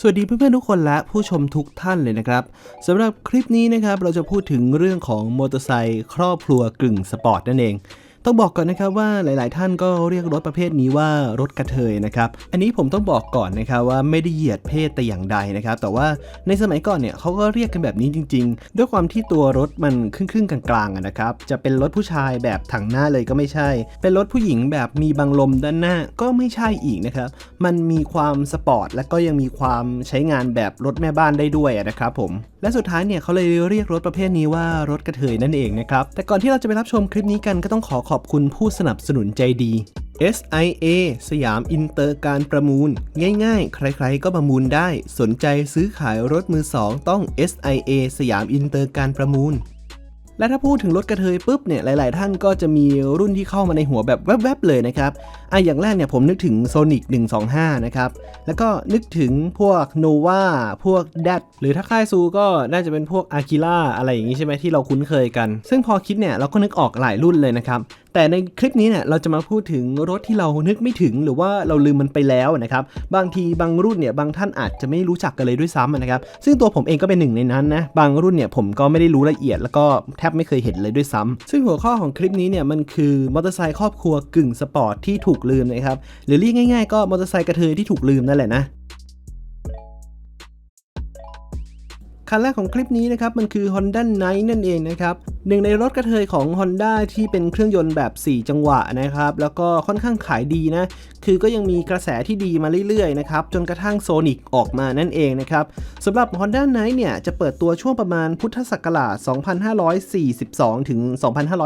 สวัสดีเพื่อนๆทุกคนและผู้ชมทุกท่านเลยนะครับสำหรับคลิปนี้นะครับเราจะพูดถึงเรื่องของมอเตอร์ไซค์ครอบครัวกึ่งสปอร์ตนั่นเอง ต้องบอกก่อนนะครับว่าหลาย ๆ ท่านก็เรียกรถประเภทนี้ว่ารถกระเทยนะครับ อันนี้ผมต้องบอกก่อนนะครับว่าไม่ได้เหยียดเพศแต่อย่างใดนะครับ แต่ว่าในสมัยก่อนเนี่ยเขาก็เรียกกันแบบนี้จริง ๆ ด้วยความที่ตัวรถมันครึ่งๆกลางๆอะนะครับ จะเป็นรถผู้ชายแบบถังหน้าเลยก็ไม่ใช่ เป็นรถผู้หญิงแบบมีบังลมด้านหน้าก็ไม่ใช่อีกนะครับ มันมีความสปอร์ตและก็ยังมีความใช้งานแบบรถแม่บ้านได้ด้วยนะครับผม และสุดท้ายเนี่ยเขาเลยเรียกรถประเภทนี้ว่ารถกระเทยนั่นเองนะครับ แต่ก่อนที่เราจะไปรับชมคลิปนี้กันก็ต้องขอขอบคุณผู้สนับสนุนใจดี SIA สยามอินเตอร์การประมูล ง่ายๆ ใครๆ ก็ประมูลได้ สนใจซื้อขายรถมือสองต้อง SIA สยามอินเตอร์การประมูล และถ้าพูดถึงรถกระเทยปุ๊บเนี่ยหลายๆ ท่านก็จะมีรุ่นที่เข้ามาในหัวแบบแวบๆ เลยนะครับอะอย่างแรกเนี่ยผมนึกถึง Sonic 125 นะครับ แล้วก็นึกถึงพวก Nova พวก d a t หรือถ้าค่ายซูก็น่าจะเป็นพวก Aquila อะไรอย่างนี้ใช่ไหมที่เราคุ้นเคยกัน ซึ่งพอคิดเนี่ยเราก็นึกออกหลายรุ่นเลยนะครับ แต่ในคลิปนี้เนี่ยเราจะมาพูดถึงรถที่เรานึกไม่ถึงหรือว่าเราลืมมันไปแล้วนะครับ บางทีบางรุ่นเนี่ยบางท่านอาจจะไม่รู้จักกันเลยด้วยซ้ำนะครับ ซึ่งตัวผมเองก็เป็นหนึ่งในนั้นนะ บางรุ่นเนี่ยผมก็ไม่ได้รู้ละเอียด แล้วก็แทบไม่เคยเห็นเลยด้วยซ้ำซึ่งหัวข้อของคลิปนี้เนี่ยมันคือมอเตอร์ไซค์ครอบครัวกึ่งสปอร์ตที่ถูกลืมนะครับ หรือเรียกง่ายๆก็มอเตอร์ไซค์กระเทยที่ถูกลืมนั่นแหละนะ คันแรกของคลิปนี้นะครับ มันคือ Honda Night นั่นเองนะครับหนึ่งในรถกระเทยของ Honda ที่เป็นเครื่องยนต์แบบ 4 จังหวะนะครับ แล้วก็ค่อนข้างขายดีนะ คือก็ยังมีกระแสที่ดีมาเรื่อยๆนะครับ จนกระทั่ง Sonic ออกมานั่นเองนะครับสำหรับ Honda Night เนี่ย จะเปิดตัวช่วงประมาณพุทธศักราช 2542 ถึง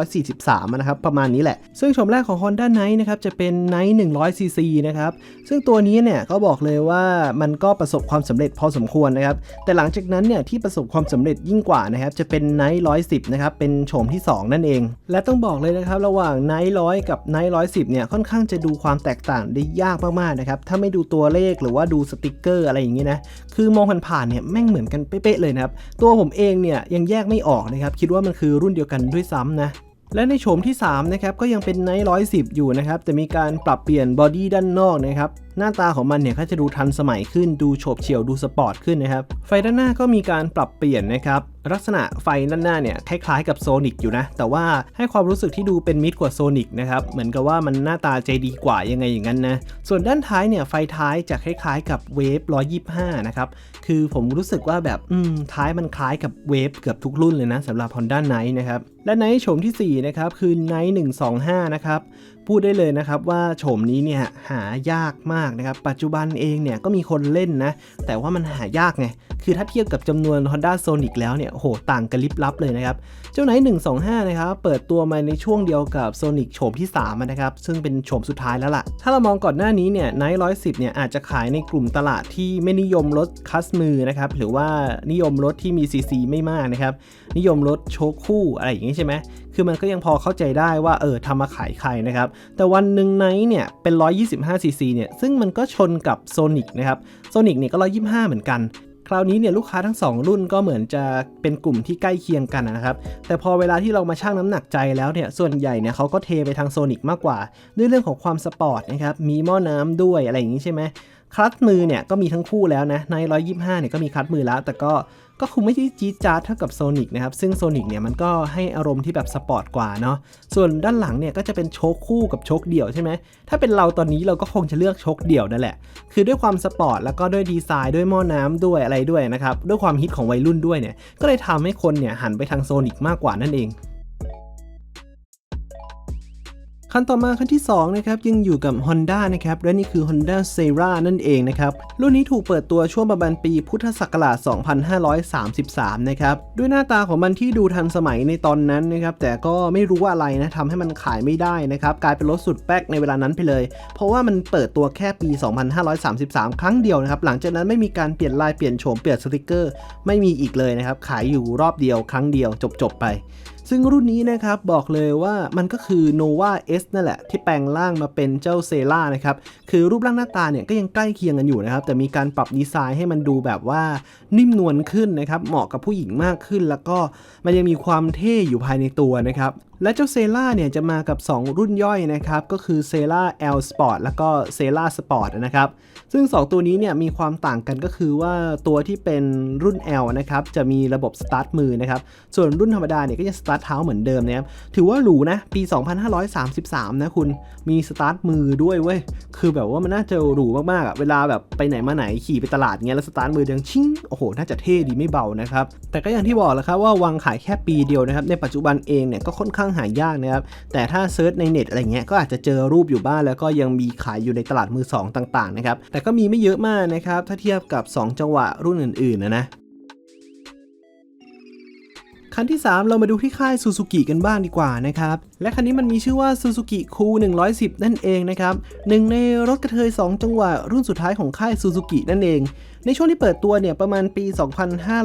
2543 นะครับ ประมาณนี้แหละ ซึ่งชมแรกของ Honda Night นะครับจะเป็น Night 100cc นะครับซึ่งตัวนี้เนี่ยก็บอกเลยว่ามันก็ประสบความสำเร็จพอสมควรนะครับแต่หลังจากนั้นเนี่ยที่ประสบความสำเร็จยิ่งกว่านะครับจะเป็น Night 110นะครับเป็นโฉมที่ 2 นั่นเอง และต้องบอกเลยนะครับระหว่าง Night 100กับ Night 110เนี่ยค่อนข้างจะดูความแตกต่างได้ยากมากๆนะครับถ้าไม่ดูตัวเลขหรือว่าดูสติกเกอร์อะไรอย่างนี้นะคือมองผ่านๆเนี่ยแม่งเหมือนกันเป๊ะๆเลยนะครับตัวผมเองเนี่ยยังแยกไม่ออกนะครับคิดว่ามันคือรุ่นเดียวกันด้วยซ้ำนะและในโฉมที่3นะครับก็ยังเป็นไนท์110อยู่นะครับแต่มีการปรับเปลี่ยนบอดี้ด้านนอกนะครับ หน้าตาของมันเนี่ยก็จะดูทันสมัยขึ้นดูโฉบเฉี่ยวดูสปอร์ตขึ้นนะครับ ไฟด้านหน้าก็มีการปรับเปลี่ยนนะครับลักษณะไฟด้านหน้าเนี่ยคล้ายๆกับโซนิกอยู่นะ แต่ว่าให้ความรู้สึกที่ดูเป็นมิดกว่าโซนิกนะครับ เหมือนกับว่ามันหน้าตาใจดีกว่ายังไงอย่างนั้นนะ ส่วนด้านท้ายเนี่ยไฟท้ายจะคล้ายๆกับเวฟ125 นะครับ คือผมรู้สึกว่าแบบอืมท้ายมันคล้ายกับเวฟเกือบทุกรุ่นเลยนะสำหรับ Honda Night นะครับ และในโฉมทีสี่4 นะครับ คือ Night 125 นะครับ พูดได้เลยนะครับว่าโฉมนี้เนี่ยหายากมากนะครับ ปัจจุบันเองเนี่ยก็มีคนเล่นนะ แต่ว่ามันหายากไง คือถ้าเทียบกับจำนวน Honda Sonic แล้วเนี่ยโหต่างกันลิบลับเลยนะครับ เจ้าไนท์125 นะครับ เปิดตัวมาในช่วงเดียวกับ Sonic โฉมที่ 3 นะครับ ซึ่งเป็นโฉมสุดท้ายแล้วล่ะ ถ้าเรามองก่อนหน้านี้เนี่ยไนท์110 เนี่ยอาจจะขายในกลุ่มตลาดที่ไม่นิยมรถคัสมือนะครับ หรือว่านิยมรถที่มี CC ไม่มากนะครับ นิยมรถโชคคู่อะไรอย่างนี้ใช่ไหม คือมันก็ยังพอเข้าใจได้ว่าเออทำมาขายใครนะครับ แต่วันหนึ่งไนท์เนี่ยเป็น 125cc เนี่ยซึ่งมันก็ชนกับ Sonic นะครับ Sonic เนี่ยก็ 125 เหมือนกันคราวนี้เนี่ยลูกค้าทั้ง 2 รุ่นก็เหมือนจะเป็นกลุ่มที่ใกล้เคียงกันนะครับ แต่พอเวลาที่เรามาชั่งน้ำหนักใจแล้วเนี่ยส่วนใหญ่เนี่ยเขาก็เทไปทางโซนิกมากกว่า ด้วยเรื่องของความสปอร์ตนะครับมีหม้อน้ำด้วยอะไรอย่างนี้ใช่ไหม คลัตมือเนี่ยก็มีทั้งคู่แล้วนะใน 125 เนี่ยก็มีคลัตมือแล้ว แต่ก็ก็คงไม่ได้จี๊ดจ๊าดเท่ากับโซนิกนะครับ ซึ่งโซนิกเนี่ยมันก็ให้อารมณ์ที่แบบสปอร์ตกว่าเนาะ ส่วนด้านหลังเนี่ยก็จะเป็นโชคคู่กับโชคเดี่ยวใช่ไหม ถ้าเป็นเราตอนนี้เราก็คงจะเลือกโชคเดี่ยวนั่นแหละ คือด้วยความสปอร์ตแล้วก็ด้วยดีไซน์ด้วยหม้อน้ำด้วยอะไรด้วยนะครับ ด้วยความฮิตของวัยรุ่นด้วยเนี่ย ก็เลยทำให้คนเนี่ยหันไปทางโซนิกมากกว่านั่นเอง คันต่อมาคันที่2นะครับยังอยู่กับ Honda นะครับและนี่คือ Honda c e r a นั่นเองนะครับรุ่นนี้ถูกเปิดตัวช่วงประมาณปีพุทธศักราช 2533 นะครับด้วยหน้าตาของมันที่ดูทันสมัยในตอนนั้นนะครับแต่ก็ไม่รู้ว่าอะไรนะทำให้มันขายไม่ได้นะครับกลายเป็นรถสุดแป๊กในเวลานั้นไปเลย เพราะว่ามันเปิดตัวแค่ปี 2533 ครั้งเดียวนะครับหลังจากนั้นไม่มีการเปลี่ยนลายเปลี่ยนโฉมเปลี่ยนสติกเกอร์ ไม่มีอีกเลยนะครับขายอยู่รอบเดียวครั้งเดียวจบๆไป ซึ่งรุ่นนี้นะครับบอกเลยว่ามันก็คือ Nova S นั่นแหละ ที่แปลงร่างมาเป็นเจ้าเซล่านะครับ คือรูปร่างหน้าตาเนี่ยก็ยังใกล้เคียงกันอยู่นะครับ แต่มีการปรับดีไซน์ให้มันดูแบบว่านิ่มนวลขึ้นนะครับ เหมาะกับผู้หญิงมากขึ้น แล้วก็มันยังมีความเท่อยู่ภายในตัวนะครับ และเจ้าเซล่าเนี่ยจะมากับ 2 รุ่นย่อยนะครับ ก็คือเซล่า L Sport แล้วก็เซล่า Sport นะครับ ซึ่ง 2 ตัวนี้เนี่ยมีความต่างกันก็คือว่าตัวที่เป็นรุ่น L นะครับ จะมีระบบสตาร์ทมือนะครับ ส่วนรุ่นธรรมดาเนี่ยก็จะสตาร์ทเท้าเหมือนเดิมนะครับ ถือว่าหรูนะ ปี 2533 นะคุณ มีสตาร์ทมือด้วยเว้ย คือแบบว่ามันน่าจะหรูมากๆอะเวลาแบบไปไหนมาไหนขี่ไปตลาดเงี้ยแล้วสตาร์ทมือดังชิงโอ้โห น่าจะเท่ดีไม่เบานะครับ แต่ก็อย่างที่บอกแหล้วครับว่าวางขายแค่ปีเดียวนะครับ ในปัจจุบันเองเนี่ยก็ค่อนข้างหายากนะครับ แต่ถ้าเซิร์ชในเน็ตอะไรเงี้ยก็อาจจะเจอรูปอยู่บ้างแล้วก็ยังมีขายอยู่ในตลาดมือสองต่างๆนะครับ แต่ก็มีไม่เยอะมากนะครับ ถ้าเทียบกับ 2 จังหวะรุ่นอื่นๆนะนะ คันที่ 3 เรามาดูที่ค่ายซูซูกิกันบ้างดีกว่านะครับ และคันนี้มันมีชื่อว่าซูซูกิคู110 นั่นเองนะครับหนึ่งในรถกระเทย 2 จังหวะรุ่นสุดท้ายของค่ายซูซูกินั่นเอง ในช่วงที่เปิดตัวเนี่ยประมาณปี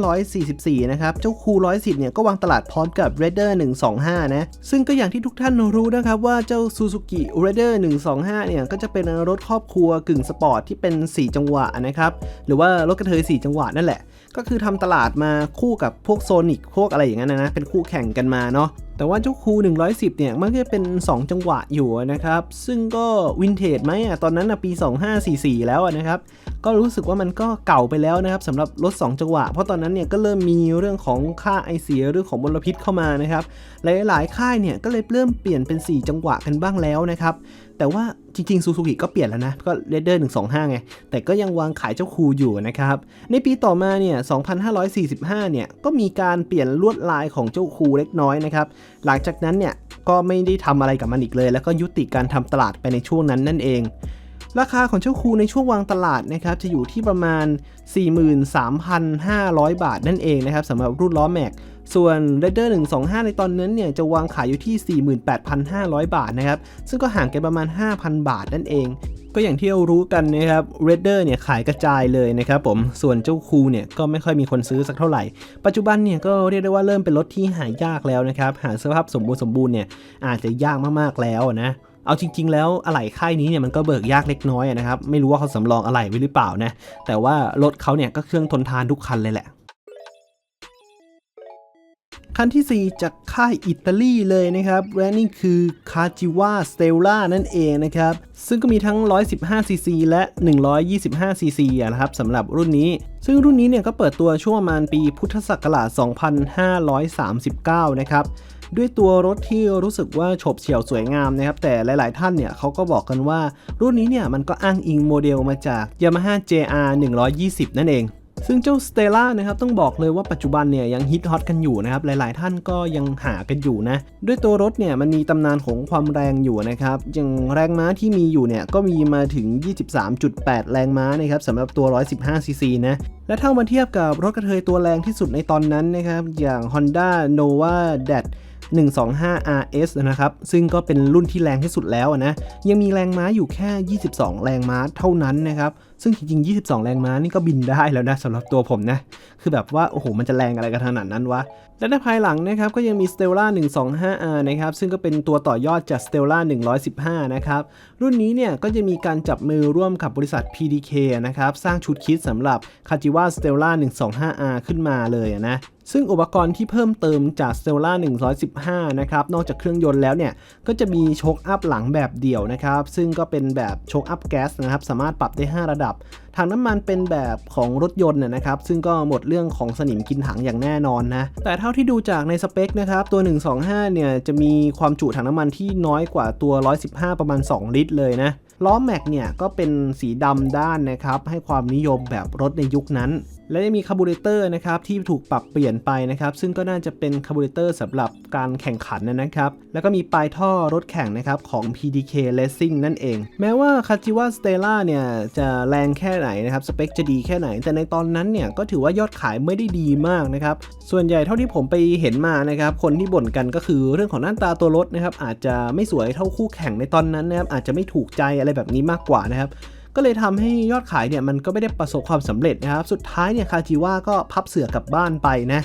2544 นะครับเจ้าคู110 เนี่ยก็วางตลาดพร้อมกับ r a d e r 125 นะ ซึ่งก็อย่างที่ทุกท่านรู้นะครับว่าเจ้า Suzuki r a d e r 125 เนี่ยก็จะเป็นรถครอบครัวกึ่งสปอร์ตที่เป็น 4 จังหวะนะครับหรือว่ารถกระเทย 4 จังหวะนั่นแหละ ก็คือทำตลาดมาคู่กับพวกโซนิกพวกอะไรอย่างนนนะเป็นคู่แข่งกันมาเนาะแต่ว่าเจ้าคู110 เนี่ย มันก็จะเป็น 2 จังหวะอยู่นะครับ ซึ่งก็วินเทจไหมอะ ตอนนั้นนะปี 2544 แล้วนะครับ ก็รู้สึกว่ามันก็เก่าไปแล้วนะครับสำหรับรถ 2 จังหวะ เพราะตอนนั้นเนี่ยก็เริ่มมีเรื่องของค่าไอเสียเรื่องของมลพิษเข้ามานะครับ หลายๆ ค่ายเนี่ยก็เลยเริ่มเปลี่ยนเป็น 4 จังหวะกันบ้างแล้วนะครับ แต่ว่าจริงๆซูซูกิก็เปลี่ยนแล้วนะ ก็ r a i d e r 125 ไง แต่ก็ยังวางขายเจ้าคูอยู่นะครับ ในปีต่อมาเนี่ย 2545 เนี่ย ก็มีการเปลี่ยนลวดลายของเจ้าคูเล็กน้อยนะครับหลังจากนั้นเนี่ยก็ไม่ได้ทำอะไรกับมันอีกเลย แล้วก็ยุติการทำตลาดไปในช่วงนั้นนั่นเอง ราคาของเจ้าคูในช่วงวางตลาดนะครับจะอยู่ที่ประมาณ 43,500 บาทนั่นเองนะครับสำหรับรุ่นล้อแม็กส่วน r a i d e r 125 ในตอนนั้นเนี่ยจะวางขายอยู่ที่ 48,500 บาทนะครับซึ่งก็ห่างกันประมาณ 5,000 บาทนั่นเอง ก็อย่างที่เรารู้กันนะครับ r a i d e r เนี่ยขายกระจายเลยนะครับผมส่วนเจ้าคูเนี่ยก็ไม่ค่อยมีคนซื้อสักเท่าไหร่ ปัจจุบันเนี่ยก็เรียกได้ว่าเริ่มเป็นรถที่หายากแล้วนะครับหาสภาพสมบูรณ์สมบูรณ์เนี่ยอาจจะยากมากๆแล้วนะเอาจริง ๆ แล้วอะไหล่ค่ายนี้เนี่ยมันก็เบิกยากเล็กน้อยนะครับไม่รู้ว่าเขาสำรองอะไหล่ไว้หรือเปล่านะแต่ว่ารถเขาเนี่ยก็เครื่องทนทานทุกคันเลยแหละ คันที่ 4 จากค่ายอิตาลีเลยนะครับ และนี่คือ c a j i w a Stella นั่นเองนะครับ ซึ่งก็มีทั้ง 115cc และ 125cc ะนะครับสำหรับรุ่นนี้ ซึ่งรุ่นนี้เนี่ยก็เปิดตัวช่วงประมาณปีพุทธศักราช 2539 นะครับ ด้วยตัวรถที่รู้สึกว่าฉบเฉี่ยวสวยงามนะครับ แต่หลาย ๆ ท่านเนี่ยเขาก็บอกกันว่ารุ่นนี้เนี่ยมันก็อ้างอิงโมเดลมาจาก Yamaha JR 120 นั่นเอง ซึ่งเจ้า Stella นะครับต้องบอกเลยว่าปัจจุบันเนี่ยยังฮิตฮอตกันอยู่นะครับหลาย ๆ ท่านก็ยังหากันอยู่นะด้วยตัวรถเนี่ยมันมีตำนานของความแรงอยู่นะครับอย่างแรงม้าที่มีอยู่เนี่ยก็มีมาถึง 23.8 แรงม้านะครับสำหรับตัว 115cc นะและถ้ามาเทียบกับรถกระเทยตัวแรงที่สุดในตอนนั้นนะครับอย่าง Honda Nova DAT 125 RS นะครับ ซึ่งก็เป็นรุ่นที่แรงที่สุดแล้วนะ ยังมีแรงม้าอยู่แค่ 22 แรงม้าเท่านั้นนะครับ ซึ่งจริงๆ 22 แรงม้านี่ก็บินได้แล้วนะสำหรับตัวผมนะ คือแบบว่า โอ้โห มันจะแรงอะไรกันขนาดนั้นวะ และในภายหลังนะครับ ก็ยังมี Stella 125R นะครับ ซึ่งก็เป็นตัวต่อยอดจาก Stella 115 นะครับ รุ่นนี้เนี่ย ก็จะมีการจับมือร่วมกับบริษัท PDK นะครับ สร้างชุดคิดสำหรับ k a j i w a Stella 125R ขึ้นมาเลยนะซึ่งอุปกรณ์ที่เพิ่มเติมจาก Stella 115 นะครับ นอกจากเครื่องยนต์แล้วเนี่ย ก็จะมีโชคอัพหลังแบบเดี่ยวนะครับ ซึ่งก็เป็นแบบโชคอัพแก๊สนะครับ สามารถปรับได้ 5 ระดับ up ถังน้ำมันเป็นแบบของรถยนต์นะนะครับ ซึ่งก็หมดเรื่องของสนิมกินถังอย่างแน่นอนนะ แต่เท่าที่ดูจากในสเปคนะครับ ตัว 125 เนี่ยจะมีความจุถังน้ำมันที่น้อยกว่าตัว 115 ประมาณ 2 ลิตรเลยนะ ล้อแม็กเนี่ยก็เป็นสีดำด้านนะครับ ให้ความนิยมแบบรถในยุคนั้น และยังมีคาร์บูเรเตอร์นะครับที่ถูกปรับเปลี่ยนไปนะครับ ซึ่งก็น่าจะเป็นคาร์บูเรเตอร์สำหรับการแข่งขันนะครับ แล้วก็มีปลายท่อรถแข่งนะครับของ PDK Racing นั่นเอง แม้ว่า k a j i w a Stella เนี่ยจะแรงแค่ไหนนะครับสเปคจะดีแค่ไหน แต่ในตอนนั้นเนี่ยก็ถือว่ายอดขายไม่ได้ดีมากนะครับส่วนใหญ่เท่าที่ผมไปเห็นมานะครับคนที่บ่นกันก็คือเรื่องของหน้าตาตัวรถนะครับอาจจะไม่สวยเท่าคู่แข่งในตอนนั้นนะครับอาจจะไม่ถูกใจอะไรแบบนี้มากกว่านะครับก็เลยทำให้ยอดขายเนี่ยมันก็ไม่ได้ประสบความสำเร็จนะครับ สุดท้ายเนี่ยคาจิวาก็พับเสือกลับบ้านไปนะ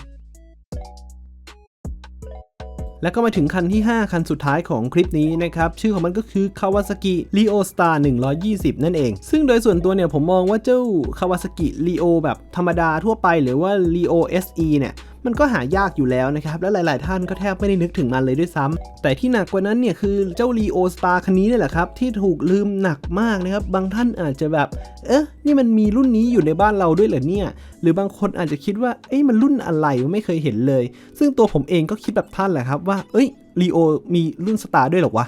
แล้วก็มาถึงคันที่ 5 คันสุดท้ายของคลิปนี้นะครับ ชื่อของมันก็คือ Kawasaki Leo Star 120 นั่นเอง ซึ่งโดยส่วนตัวเนี่ยผมมองว่าเจ้า Kawasaki Leo แบบธรรมดาทั่วไปหรือว่า Leo SE เนี่ยมันก็หายากอยู่แล้วนะครับ และหลาย ๆ ท่านก็แทบไม่ได้นึกถึงมันเลยด้วยซ้ำแต่ที่หนักกว่านั้นเนี่ยคือเจ้า Leo Star คันนี้เนี่ยแหละครับ ที่ถูกลืมหนักมากนะครับ บางท่านอาจจะแบบ เอ๊ะนี่มันมีรุ่นนี้อยู่ในบ้านเราด้วยเหรอเนี่ยหรือบางคนอาจจะคิดว่าเอ้ยมันรุ่นอะไรไม่เคยเห็นเลย ซึ่งตัวผมเองก็คิดแบบท่านแหละครับว่า เอ้ย Leo มีรุ่น Star ด้วยหรอวะ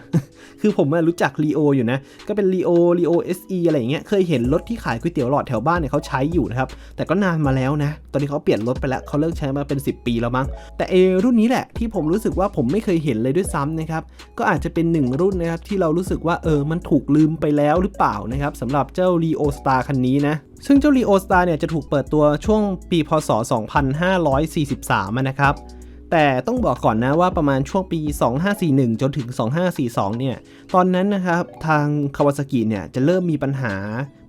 คือผมรู้จัก Leo อยู่นะ ก็เป็น Leo Leo SE อสอะไรอย่างเงี้ย เคยเห็นรถที่ขายก๋วยเตี๋ยวหลอดแถวบ้านเนี่ยเขาใช้อยู่นะครับ แต่ก็นานมาแล้วนะ ตอนนี้เขาเปลี่ยนรถไปแล้ว เขาเลิกใช้มาเป็น 10 ปีแล้วมั้ง แต่เอรุ่นนี้แหละที่ผมรู้สึกว่าผมไม่เคยเห็นเลยด้วยซ้ำนะครับ ก็อาจจะเป็นหนึ่งรุ่นนะครับที่เรารู้สึกว่าเออ มันถูกลืมไปแล้วหรือเปล่านะครับสำหรับเจ้า Leo Star คันนี้นะ ซึ่งเจ้า Leo Star เนี่ยจะถูกเปิดตัวช่วงปีพศ 2543อะนะครับ แต่ต้องบอกก่อนนะว่าประมาณช่วงปี 2541 จนถึง 2542 เนี่ย ตอนนั้นนะครับทางคาวาซากิเนี่ยจะเริ่มมีปัญหา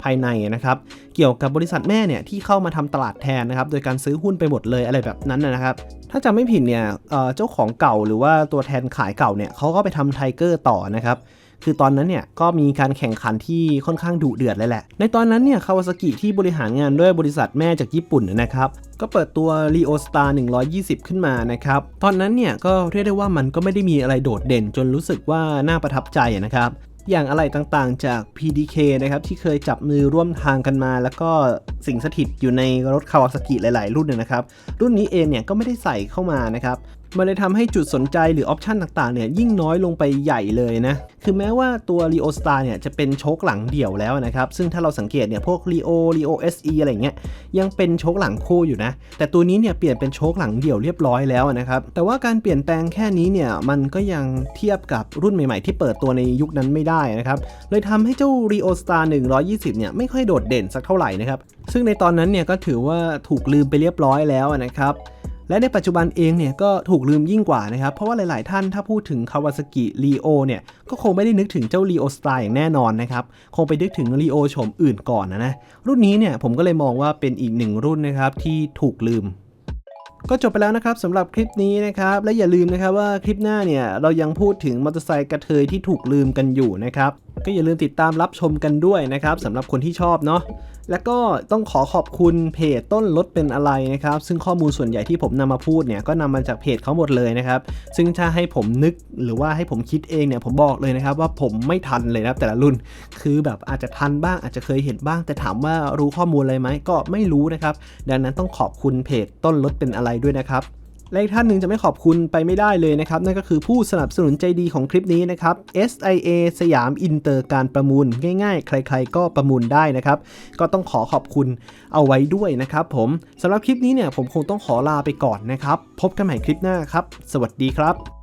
ภายในนะครับ เกี่ยวกับบริษัทแม่เนี่ยที่เข้ามาทำตลาดแทนนะครับ โดยการซื้อหุ้นไปหมดเลยอะไรแบบนั้นนะครับ ถ้าจำไม่ผิดเนี่ยเจ้าของเก่าหรือว่าตัวแทนขายเก่าเนี่ยเขาก็ไปทำไทเกอร์ต่อนะครับ คือตอนนั้นเนี่ยก็มีการแข่งขันที่ค่อนข้างดุเดือดเลยแหละ ในตอนนั้นเนี่ยคาวาซากิที่บริหารงานด้วยบริษัทแม่จากญี่ปุ่นนะครับก็เปิดตัว Leo Star 120 ขึ้นมานะครับ ตอนนั้นเนี่ยก็เรียกได้ว่ามันก็ไม่ได้มีอะไรโดดเด่นจนรู้สึกว่าน่าประทับใจนะครับอย่างอะไรต่างๆจาก PDK นะครับที่เคยจับมือร่วมทางกันมา แล้วก็สิ่งสถิตอยู่ในรถคาวาซากิหลาย ๆ รุ่นนยนะครับ รุ่นนี้เองเนี่ยก็ไม่ได้ใส่เข้ามานะครับ มันเลยทำให้จุดสนใจหรือออปชันต่างๆเนี่ยยิ่งน้อยลงไปใหญ่เลยนะ คือแม้ว่าตัว Leo Star เนี่ยจะเป็นโชคหลังเดี่ยวแล้วนะครับ ซึ่งถ้าเราสังเกตเนี่ยพวก Leo Leo SE อะไรเงี้ยยังเป็นโชคหลังคู่อยู่นะ แต่ตัวนี้เนี่ยเปลี่ยนเป็นโชคหลังเดี่ยวเรียบร้อยแล้วนะครับแต่ว่าการเปลี่ยนแปลงแค่นี้เนี่ยมันก็ยังเทียบกับรุ่นใหม่ๆ ที่เปิดตัวในยุคนั้นไม่ได้นะครับเลยทำให้เจ้า Rio Star 120เนี่ยไม่ค่อยโดดเด่นสักเท่าไหร่นะครับซึ่งในตอนนั้นเนี่ยก็ถือว่าถูกลืมไปเรียบร้อยแล้วนะครับ และในปัจจุบันเองเนี่ยก็ถูกลืมยิ่งกว่านะครับ เพราะว่าหลาย ๆ ท่านถ้าพูดถึง Kawasaki Leo เนี่ยก็คงไม่ได้นึกถึงเจ้า Leo Star อย่างแน่นอนนะครับ คงไปนึกถึง Leo โฉมอื่นก่อนนะนะ รุ่นนี้เนี่ยผมก็เลยมองว่าเป็นอีกหนึ่งรุ่นนะครับที่ถูกลืมก็จบไปแล้วนะครับสำหรับคลิปนี้นะครับ และอย่าลืมนะครับว่าคลิปหน้าเนี่ย เรายังพูดถึงมอเตอร์ไซค์กระเทยที่ถูกลืมกันอยู่นะครับ ก็อย่าลืมติดตามรับชมกันด้วยนะครับสำหรับคนที่ชอบเนาะแล้วก็ต้องขอขอบคุณเพจต้นรถเป็นอะไรนะครับ ซึ่งข้อมูลส่วนใหญ่ที่ผมนำมาพูดเนี่ยก็นำมาจากเพจเขาหมดเลยนะครับ ซึ่งถ้าให้ผมนึกหรือว่าให้ผมคิดเองเนี่ยผมบอกเลยนะครับ ว่าผมไม่ทันเลยนะแต่ละรุ่น คือแบบอาจจะทันบ้างอาจจะเคยเห็นบ้าง แต่ถามว่ารู้ข้อมูลอะไรไหมก็ไม่รู้นะครับ ดังนั้นต้องขอบคุณเพจต้นรถเป็นอะไรด้วยนะครับ และอีกท่านหนึ่งจะไม่ขอบคุณไปไม่ได้เลยนะครับ นั่นก็คือผู้สนับสนุนใจดีของคลิปนี้นะครับ SIA สยามอินเตอร์การประมูลง่ายๆ ใครๆก็ประมูลได้นะครับ ก็ต้องขอขอบคุณเอาไว้ด้วยนะครับผมสำหรับคลิปนี้เนี่ยผมคงต้องขอลาไปก่อนนะครับ พบกันใหม่คลิปหน้าครับ สวัสดีครับ